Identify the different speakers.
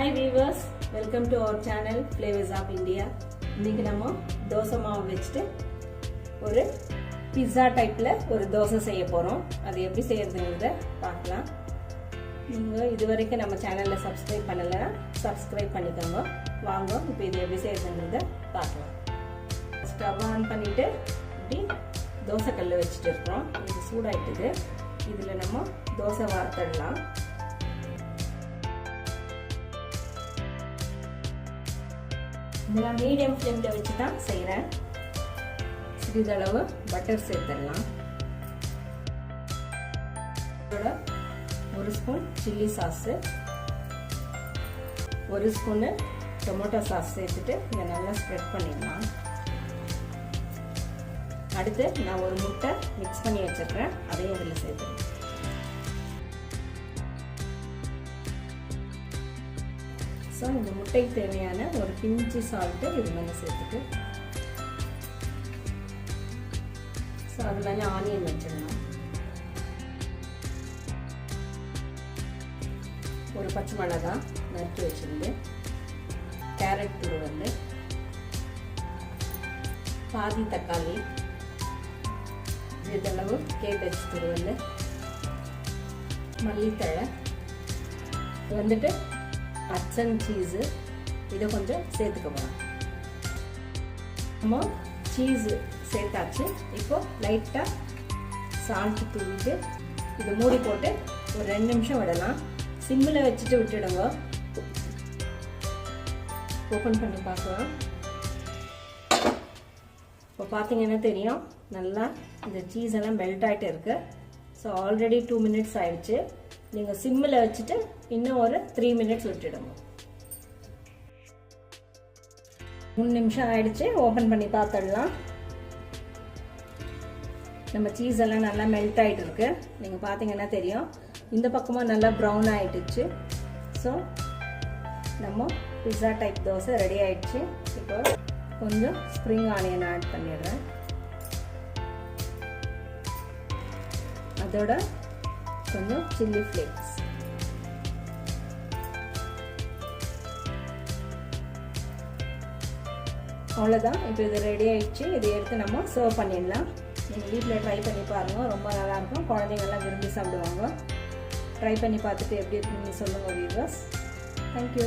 Speaker 1: Hi viewers welcome to our channel flavours of India இன்னைக்கு நம்ம தோசை மாவு வச்சுட்டு ஒரு பிஸ்ஸா டைப்பில் ஒரு தோசை செய்ய போகிறோம் அது எப்படி செய்யறதுங்கிறத பார்க்கலாம். நீங்கள் இது வரைக்கும் நம்ம சேனலில் சப்ஸ்கிரைப் பண்ணலைன்னா சப்ஸ்கிரைப் பண்ணிக்கோங்க. வாங்க இப்போ இது எப்படி செய்யறதுங்கிறத பார்க்கலாம். ஸ்டவ் ஆன் பண்ணிவிட்டு இப்படி தோசை கல் வச்சுட்டு இருக்கிறோம். இது சூடாயிட்டுது. இதில் நம்ம தோசை வார்த்தடலாம் இதெல்லாம் மீடியம் ஃப்ளேமில் வச்சு தான் செய்கிறேன் சிறிதளவு பட்டர் சேர்த்துடலாம். இதோட ஒரு ஸ்பூன் சில்லி சாஸு ஒரு ஸ்பூனு டொமேட்டோ சாஸ் சேர்த்துட்டு இதை நல்லா ஸ்ப்ரெட் பண்ணிடலாம். அடுத்து நான் ஒரு முட்டை மிக்ஸ் பண்ணி வச்சுருக்கேன் அதையும் இதில் சேர்த்துருக்கேன் ஸோ இந்த முட்டைக்கு தேவையான ஒரு பிஞ்சு சால்ட்டு இது மேலே சேர்த்துட்டு. ஸோ அது மேலே ஆனியன் வச்சிடணும் ஒரு பச்சை மிளகா நறுக்கி வச்சிருந்து கேரட் துருவல் பாதி தக்காளி இதளவு கேபேஜ் வந்து மல்லித்தழை வந்துட்டு அச்சன் சீஸு இதை கொஞ்சம் சேர்த்துக்க போகிறோம் நம்ம சீஸு சேர்த்தாச்சு. இப்போ லைட்டாக சால்ட் தூவிட்டு இது மூடி போட்டு ஒரு ரெண்டு நிமிஷம் விடலாம். சிம்மில் வச்சுட்டு விட்டுடுங்க. ஓப்பன் பண்ணி பார்க்கலாம். இப்போ பார்த்தீங்கன்னா தெரியும். நல்லா இந்த சீஸ் எல்லாம் மெல்ட் ஆகிட்டு இருக்கு. ஸோ ஆல்ரெடி டூ மினிட்ஸ் ஆயிடுச்சு. நீங்கள் சிம்மில் வச்சுட்டு இன்னும் ஒரு த்ரீ மினிட்ஸ் விட்டுடுங்க. மூணு நிமிஷம் ஆயிடுச்சு ஓப்பன் பண்ணி பார்த்துடலாம். நம்ம சீஸ் எல்லாம் நல்லா மெல்ட் ஆகிட்டு இருக்கு. நீங்கள் பார்த்தீங்கன்னா தெரியும். இந்த பக்கமும் நல்லா ப்ரௌன் ஆகிடுச்சு ஸோ நம்ம பிஸ்ஸா டைப் தோசை ரெடி ஆகிடுச்சு இப்போ கொஞ்சம் ஸ்ப்ரிங் ஆனியன் ஆட் பண்ணிடுறேன். அதோட கொஞ்சம் சில்லி ஃப்ளேக்ஸ் அவ்வளோதான் இப்போ இது ரெடி ஆகிடுச்சு இதை எடுத்து நம்ம சர்வ் பண்ணிடலாம். நீங்கள் வீட்டில் ட்ரை பண்ணி பாருங்கள் ரொம்ப நல்லாயிருக்கும் குழந்தைங்கள்லாம் விரும்பி சாப்பிடுவாங்க. ட்ரை பண்ணி பார்த்துட்டு எப்படி இருக்குன்னு சொல்லுங்கள் வீவர்ஸ் தேங்க்யூ